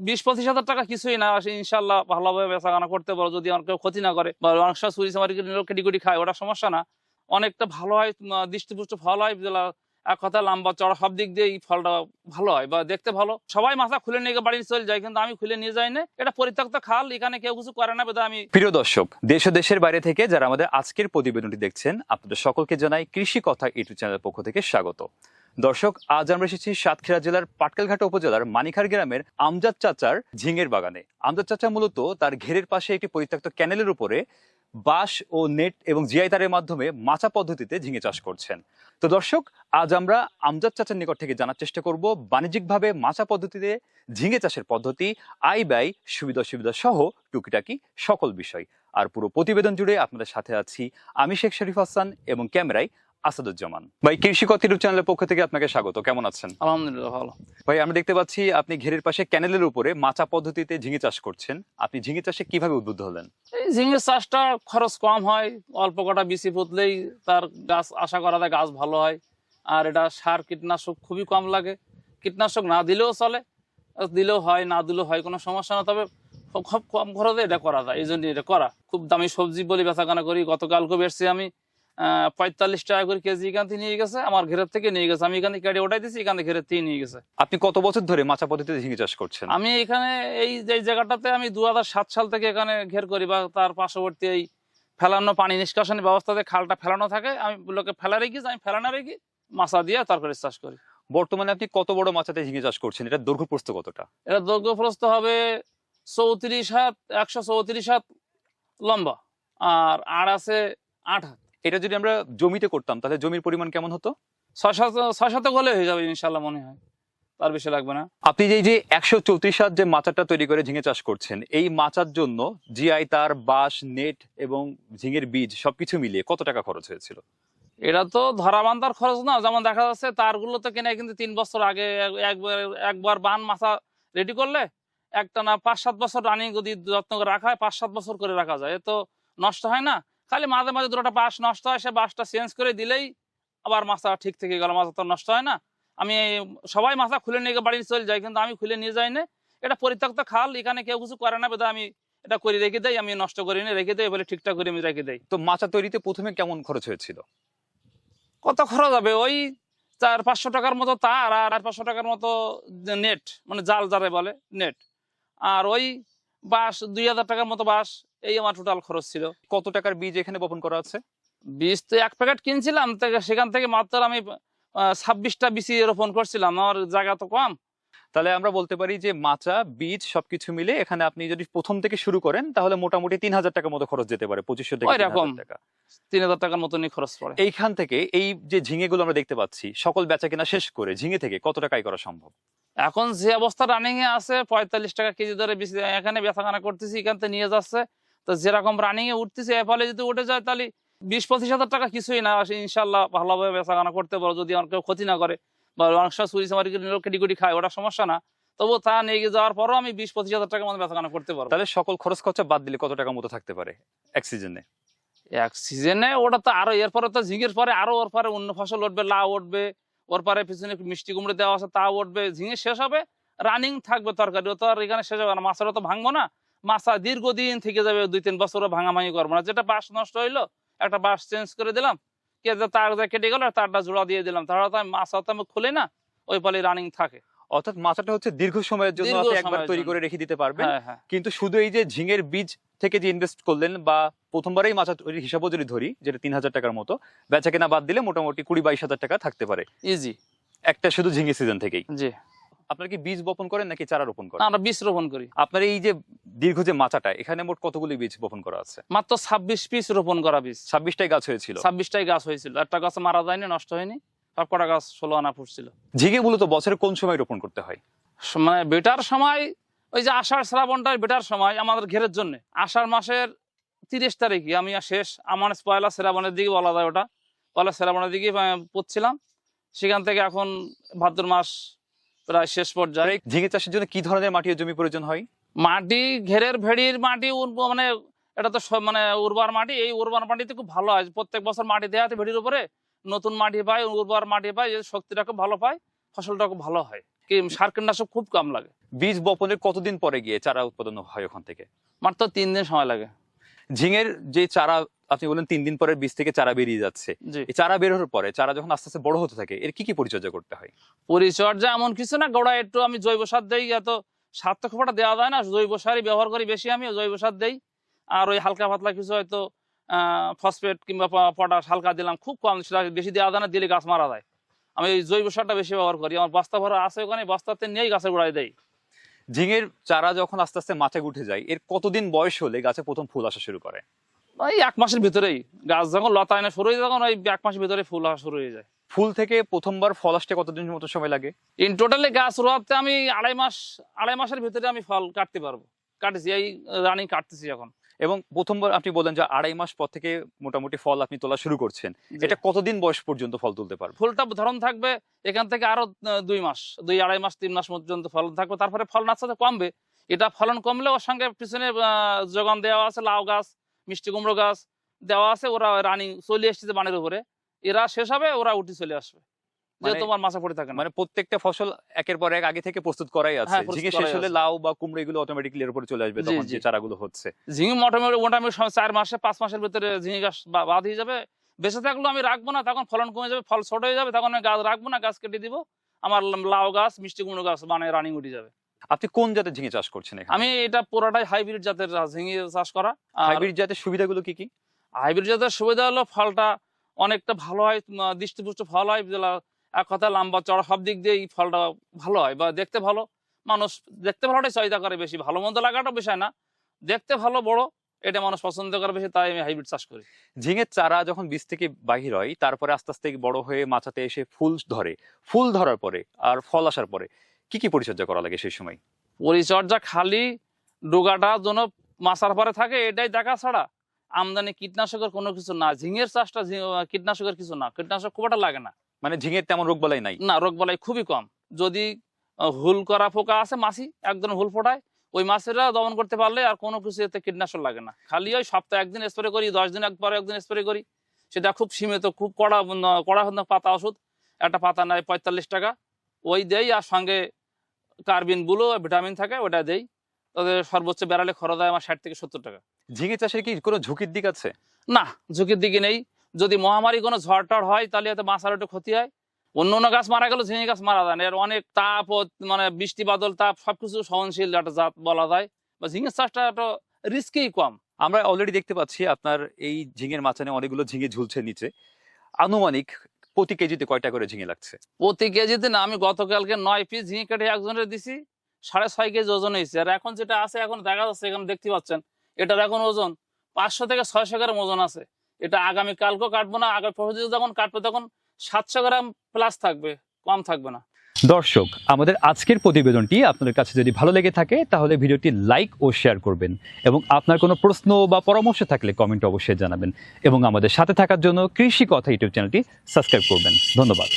বিশ, পঁচিশ হাজার টাকা কিছুই না ইনশাল্লাহ ভালোভাবে বেচা কেনা করতে পারো। যদি আমার কেউ ক্ষতি না করে, বা অনেক সময় চুরি চামারি করে কেটি কুটি খায়, ওটা সমস্যা না। অনেকটা ভালো হয় দৃষ্টিপুষ্ট ফল হয় এক কথা লম্বা চড়া সব দিক দিয়ে এই ফলটা ভালো হয়, বা দেখতে ভালো। সবাই মাথা খুলে নিয়ে বাড়ি চলে যায়, কিন্তু আমি খুলে নিয়ে যাই না। এটা পরিত্যক্ত খাল, এখানে কেউ কিছু করে না আমি প্রিয় দর্শক, দেশ দেশের বাইরে থেকে যারা আমাদের আজকের প্রতিবেদনটি দেখছেন, আপনাদের সকলকে জানাই কৃষি কথা ইউটিউব চ্যানেলের পক্ষ থেকে স্বাগত। দর্শক, আজ আমরা এসেছি সাতক্ষীরা জেলার পাটকেলঘাটা উপজেলার মানিখার গ্রামের আমজাদ চাচার ঝিঙের বাগানে। আমজাদ চাচা মূলত তার ঘেরের পাশে একটি পরিত্যক্ত ক্যানেলের উপরে বাঁশ ও নেট এবং জিআই তারের মাধ্যমে মাচা পদ্ধতিতে ঝিঙে চাষ করছেন। তো দর্শক, আজ আমরা আমজাদ চাচার নিকট থেকে জানার চেষ্টা করব বাণিজ্যিকভাবে মাচা পদ্ধতিতে ঝিঙে চাষের পদ্ধতি, আয় ব্যয়, সুবিধা অসুবিধা সহ টুকিটাকি সকল বিষয়। আর পুরো প্রতিবেদন জুড়ে আপনাদের সাথে আছি আমি শেখ শরীফ হাসান এবং ক্যামেরায় আসাদুজ্জামান। ভাই কৃষি কথা ইউটিউব চ্যানেলের পক্ষ থেকে আপনাকে স্বাগত। কেমন আছেন? আলহামদুলিল্লাহ ভালো। ভাই আমরা দেখতে পাচ্ছি আপনি ঘেরের পাশে ক্যানেলের উপরে মাচা পদ্ধতিতে ঝিঙে চাষ করছেন। আপনি ঝিঙে চাষে কীভাবে উদ্বুদ্ধ হলেন? এই ঝিঙের চাষটা খরচ কম হয় অল্প কটা বিচি পুতলেই তার গাছ আশা করা যায় গাছ ভালো হয়। আর এটা সার কীটনাশক খুবই কম লাগে। কীটনাশক না দিলেও চলে দিলেও হয় না দিলেও হয় কোনো সমস্যা না। তবে খুব কম খরচে এটা করা যায় এই জন্য এটা করা। খুব দামি সবজি বলে বেচাকেনা করি গতকালকে বেরছি আমি। পঁয়তাল্লিশ টাকা করে কেজি এখান থেকে নিয়ে গেছে আমার ঘেরের থেকে নিয়ে গেছে। আমি এখানে কেটে ওটাই দিচ্ছি এখানে ঘেরের থেকে নিয়ে গেছে। আপনি কত বছর ধরে মাছা পদ্ধতিতে ঝিঙে চাষ করছেন? আমি এখানে এই যে জায়গাটাতে আমি দুহাজার সাত সাল থেকে এখানে ঘের করি বা তার পার্শ্ববর্তী এই ফেলানো পানি নিষ্কাশনের ব্যবস্থাতে খালটা ফেলানো থাকে। আমি লোকে ফেলা রেখি আমি ফেলানো রেখি মাছা দিয়ে তারপরে চাষ করি। বর্তমানে আপনি কত বড় মাচাতে ঝিঙে চাষ করছেন? এটা দৈর্ঘ্য প্রস্থ কতটা? এটা দৈর্ঘ্য প্রস্থ হবে চৌত্রিশ হাত একশো চৌত্রিশ হাত লম্বা। আর আর আছে আট হাত। এটা যদি আমরা জমিতে করতাম তাহলে জমির পরিমাণ কেমন হতো? ছয় সাত ছয় শতক হলে হয়ে যাবে ইনশাল্লাহ মনে হয়। তার বেশি লাগবে না। আপনি যে যে একশো চৌত্রিশ হাত যে মাচাটা তৈরি করে ঝিঙে চাষ করছেন এই মাচার জন্য জিআই তার বাঁশ নেট এবং ঝিঙের বীজ সবকিছু মিলিয়ে কত টাকা খরচ হয়েছিল? এটা তো ধরা বান্ধার খরচ না যেমন দেখা যাচ্ছে তারগুলো তো কেনে কিন্তু তিন বছর আগে একবার একবার বান মাথা রেডি করলে একটা না পাঁচ সাত বছর রানিং যদি যত্ন করে রাখা হয় পাঁচ সাত বছর করে রাখা যায়। এ তো নষ্ট হয় না। খালি মাঝে মাঝে দুটো বাঁশ নষ্ট হয় সে বাঁশটা চেঞ্জ করে দিলেই আবার মাথা ঠিক থেকে গেল মাথা তো নষ্ট হয় না। আমি সবাই মাথা খুলে নিয়ে বাড়ি চলে যাই কিন্তু আমি খুলে নিয়ে যাই না। এটা পরিত্যক্ত খাল এখানে কেউ কিছু করে না বেদা আমি এটা করে রেখে দেই আমি নষ্ট করি না রেখে দেই বলে ঠিকঠাক করে আমি রেখে দেই। তো মাচা তৈরিতে প্রথমে কেমন খরচ হয়েছিল? কত খরচ হবে? ওই চার পাঁচশো টাকার মতো তার আর আর পাঁচশো টাকার মতো নেট মানে জাল যারে বলে নেট। আর ওই বাঁশ দুই হাজার টাকার মতো বাঁশ এই আমার টোটাল খরচ ছিল। কত টাকার বীজ এখানে বপন করা আছে? বীজ তো এক প্যাকেট কিনছিলাম সেখান থেকে মাত্র আমি ছাব্বিশটা বিচি রোপণ করছিলাম। আমার জায়গা তো কম। তাহলে আমরা বলতে পারি যে মাচা বীজ সবকিছু মিলে এখানে আপনি যদি প্রথম থেকে শুরু করেন তাহলে মোটামুটি তিন হাজার টাকার মতো খরচ যেতে পারে পঁচিশশো থেকে ওই 3000 রকম। টাকা। তিন হাজার টাকার মতনই খরচ পড়ে। এইখান থেকে এই যে ঝিঙে গুলো আমরা দেখতে পাচ্ছি সকল বেচা কিনা শেষ করে ঝিঙে থেকে কত টাকায় করা সম্ভব? এখন যে অবস্থা রানিং এ আছে পঁয়তাল্লিশ টাকা কেজি ধরে এখানে বেচাখানা করতেছি এখান থেকে নিয়ে যাচ্ছে। তো যেরকম রানিং এ উঠতেছে এর ফলে যদি উঠে যায় তাহলে বিশ পঁচিশ হাজার টাকা কিছুই না। ইনশাল্লাহ ভালোভাবে বেচাখানা করতে পারো যদি আমার কেউ ক্ষতি না করে। বা অনেক সময় চুরি চামারি কেটি কুটি খায় ওটা সমস্যা না। তবুও তা নিয়ে যাওয়ার পরও আমি বিশ পঁচিশ হাজার টাকার মধ্যে বেচাখানা করতে পারব। তাহলে সকল খরচ খরচা বাদ দিলে কত টাকার মতো থাকতে পারে এক সিজনে এক সিজনে ওটা তো আরও এরপরে তো ঝিঙের পরে আরও ওর পরে অন্য ফসল উঠবে লাউ উঠবে ওর পরে পিছনে মিষ্টি কুমড়ো দেওয়া আছে তা উঠবে ঝিঙে শেষ হবে রানিং থাকবে তরকারি ও তো আর এখানে শেষ হবে না মাছেরও তো ভাঙবো না। মাছা দীর্ঘদিন থেকে যাবে দুই তিন বছরও ভাঙাভাঙি করব না। যেটা বাঁশ নষ্ট হইল একটা বাঁশ চেঞ্জ করে দিলাম কে যে তার কেটে গেল তারটা জোড়া দিয়ে দিলাম। তাহলে তো আমি মাছা তো আমি খুলে না ওই ফলে রানিং থাকে। অর্থাৎ মাচাটা হচ্ছে দীর্ঘ সময়ের জন্য আপনি একবার তৈরি করে রেখে দিতে পারবেন। হ্যাঁ হ্যাঁ। কিন্তু শুধু এই যে ঝিঙের বীজ থেকে যে ইনভেস্ট করলেন বা প্রথমবারেই মাচা তৈরির হিসাবও যদি ধরি যেটা তিন হাজার টাকার মতো বেচা কেনা বাদ দিলে মোটামুটি কুড়ি বাইশ হাজার টাকা থাকতে পারে। ইজি একটা শুধু ঝিঙে সিজন থেকেই। জি। আপনার কি বীজ বপন করেন নাকি চারা রোপণ করেন? আমরা বীজ রোপণ করি। আপনার এই যে দীর্ঘ যে মাচাটা এখানে মোট কতগুলি বীজ বপন করা আছে? মাত্র ছাব্বিশ পিস রোপণ করা বীজ। ছাব্বিশটাই গাছ হয়েছিল। ছাব্বিশটাই গাছ হয়েছিল। একটা গাছ মারা যায়নি নষ্ট হয়নি। সব কটা গাছ ষোলো আনা ফুটছিল। ঝিঙে মূলত বছরের কোন সময় রোপণ করতে হয়? মানে বেটার সময় ওই যে আষাঢ় শ্রাবণটাই বেটার সময় আমাদের ঘেরের জন্য। আষাঢ় মাসের তিরিশ তারিখে আমি আর শেষ আমার পয়লা শ্রাবণের দিকে বলা যায় ওটা। পয়লা শ্রাবণের দিকে পড়ছিলাম সেখান থেকে এখন ভাদ্র মাস প্রায় শেষ পর্যায়ে। ঝিঙে চাষের জন্য কি ধরনের মাটি ও জমি প্রয়োজন হয়? মাটি ঘেরের ভেড়ির মাটি মানে এটা তো মানে উর্বর মাটি এই উর্বর মাটিতে খুব ভালো হয়। প্রত্যেক বছর মাটি দেওয়া হয় ভেড়ির উপরে নতুন মাটি পায় উর্বর মাটি পায় এই শক্তিটা খুব ভালো পায় ফসলটা খুব ভালো হয়। কি সার কীটনাশক খুব কম লাগে। বীজ বপনের কতদিন পরে গিয়ে চারা উৎপাদন হয় ওখান থেকে? মাত্র তিন দিন সময় লাগে। ঝিঙের যে চারা আপনি বললেন তিন দিন পরে বীজ থেকে চারা বেরিয়ে যাচ্ছে। এই চারা বের হওয়ার পরে চারা যখন আস্তে আস্তে বড় হতে থাকে এর কি কি পরিচর্যা করতে হয়? পরিচর্যা এমন কিছু না গোড়া একটু আমি জৈব সার দেই এত সার তো খুব একটা দেওয়া যায় না জৈব সারই ব্যবহার করি বেশি আমি জৈব সার দেই। আর ওই হালকা পাতলা কিছু হয়তো ফসফেট কিংবা পটাশ হালকা দিলাম খুব কম সেটা বেশি দেওয়া যায় না দিলে গাছ মারা যায়। আমি ওই জৈব সারটা বেশি ব্যবহার করি আমার বস্তা ভরা আছে ওখানে বস্তাতে নিয়েই গাছের গোড়ায় দেয় ঝিঙের চারা যখন আস্তে আস্তে মাঠে উঠে যায় এর কতদিন বয়স হলে গাছে প্রথম ফুল আসা শুরু করে? ওই এক মাসের ভিতরেই। গাছ যখন লতা এনে শুরু হয়ে যায় তখন ওই এক মাসের ভিতরে ফুল আসা শুরু হয়ে যায়। ফুল থেকে প্রথমবার ফল আসতে কতদিন মতো সময় লাগে? ইন টোটালি গাছ রোয়াতে আমি আড়াই মাস আড়াই মাসের ভিতরে আমি ফল কাটতে পারব। কাটতেছি এই রানিং কাটতেছি এখন। এবং প্রথমবার আপনি বললেন যে আড়াই মাস পর থেকে মোটামুটি ফল আপনি তোলা শুরু করছেন। এটা কতদিন বয়স পর্যন্ত ফল তুলতে পারবে? ফুলটা ধরন থাকবে এখান থেকে আরও দুই মাস দুই আড়াই মাস তিন মাস পর্যন্ত ফলন থাকবে। তারপরে ফলন আস্তে কমবে। এটা ফলন কমলে ওর সঙ্গে পিছনে যোগান দেওয়া আছে লাউ গাছ মিষ্টি কুমড়ো গাছ দেওয়া আছে ওরা রানিং চলে এসছে বানের উপরে। এরা শেষ হবে ওরা উঠে চলে আসবে। যে মানে- তোমার মাছা পড়ে থাকে মানে প্রত্যেকটা ফসল একের পর এক আগে থেকে প্রস্তুত করাই আছে। হ্যাঁ, ঝিঙে শেষ হলে লাউ বা কুমড়ো এগুলো অটোমেটিকলি এর উপরে চলে আসবে তখন যে চারাগুলো হচ্ছে। ঝিঙে মোটামুটি মোটামুটি চার মাসে পাঁচ মাসের ভিতরে ঝিঙে গাছ বাদ হয়ে যাবে। বেঁচে থাকলেও আমি রাখব না তখন ফলন কমে যাবে ফল ছোট হয়ে যাবে তখন আমি গাছ রাখব না গাছ কেটে দিব। আমার লাউ গাছ মিষ্টি কুমড়ো গাছ মানে রানিং উঠে যাবে। আপনি কোন জাতের ঝিঙে চাষ করছেন আমি এটা পুরোটাই হাইব্রিড জাতের ঝিঙে চাষ করা। হাইব্রিড জাতের সুবিধাগুলো কি কি? হাইব্রিড জাতের সুবিধা হলো ফলটা অনেকটা ভালো হয় দৃষ্টিপুষ্ট ফল হয় এক কথা লম্বা চড়া সব দিক দিয়ে এই ফলটা ভালো হয় বা দেখতে ভালো। মানুষ দেখতে ভালোটাই চাহিদা করে বেশি ভালো মন্দ লাগাটা বিষয় না। দেখতে ভালো বড় এটা মানুষ পছন্দ করে বেশি তাই আমি হাইব্রিড চাষ করি। ঝিঙের চারা যখন বীজ থেকে বাহির হয় তারপরে আস্তে আস্তে বড় হয়ে মাচাতে এসে ফুল ধরে ফুল ধরার পরে আর ফল আসার পরে কি কি পরিচর্যা করা লাগে সেই সময়? পরিচর্যা খালি ডোগাটা যেন মাছার পরে থাকে এটাই দেখা ছাড়া। আমদানি কীটনাশকের কোনো কিছু না ঝিঙের চাষটা কীটনাশকের কিছু না কীটনাশক খুব একটা লাগে না। মানে ঝিঙের তেমন রোগ বালাই নাই? না রোগ বালাই খুবই কম। যদি হুল করা পোকা আছে মাছি একদম হুল ফোটায় ওই মাছেরা দমন করতে পারলে আর কোনো কিছু এতে কীটনাশক লাগে না। খালি ওই সপ্তাহে একদিন স্প্রে করি দশ দিন একবার একদিন স্প্রে করি। সেটা খুব সীমিত খুব কড়া কড়া পাতা ওষুধ একটা পাতা নেয় পঁয়তাল্লিশ টাকা। ওই দেই আর সঙ্গে কার্বিন বুলো ভিটামিন থাকে ওটা দেই। তাদের সর্বোচ্চ বেড়ালে খরচ হয় আমার ষাট থেকে সত্তর টাকা। ঝিঙে চাষের কি কোনো ঝুঁকির দিক আছে? না ঝুঁকির দিকে নেই। যদি মহামারী কোনো ঝড় টড় হয় তাহলে এতে মাছার একটু ক্ষতি হয়। অন্য অন্য গাছ মারা গেল ঝিঙে গাছ মারা যায় না। এর অনেক তাপ মানে বৃষ্টি বাদল তাপ সবকিছু সহনশীল একটা জাত বলা যায়। বা ঝিঙে চাষটা একটা রিস্কি কম। আমরা অলরেডি দেখতে পাচ্ছি আপনার এই ঝিঙের মাচানে অনেকগুলো ঝিঙে ঝুলছে নিচে। আনুমানিক প্রতি কেজিতে কয়টা করে ঝিঙে লাগছে? প্রতি কেজিতে না, আমি গতকালকে নয় পিস ঝিঙে কেটে একজনের দিছি, সাড়ে ছয় কেজি ওজন হয়েছে। আর এখন যেটা আছে, এখন দেখা যাচ্ছে, এখন দেখতে পাচ্ছেন, এটার এখন ওজন পাঁচশো থেকে ছয়শো গ্রাম ওজন আছে। এটা আগামী কালকেও কাটবো না, আগামী যখন কাটবে, তখন সাতশো গ্রাম প্লাস থাকবে, কম থাকবে না। দর্শক, আমাদের আজকের প্রতিবেদনটি আপনাদের কাছে যদি ভালো লেগে থাকে, তাহলে ভিডিওটি লাইক ও শেয়ার করবেন এবং আপনার কোনো প্রশ্ন বা পরামর্শ থাকলে কমেন্ট অবশ্যই জানাবেন এবং আমাদের সাথে থাকার জন্য কৃষি কথা ইউটিউব চ্যানেলটি সাবস্ক্রাইব করবেন। ধন্যবাদ।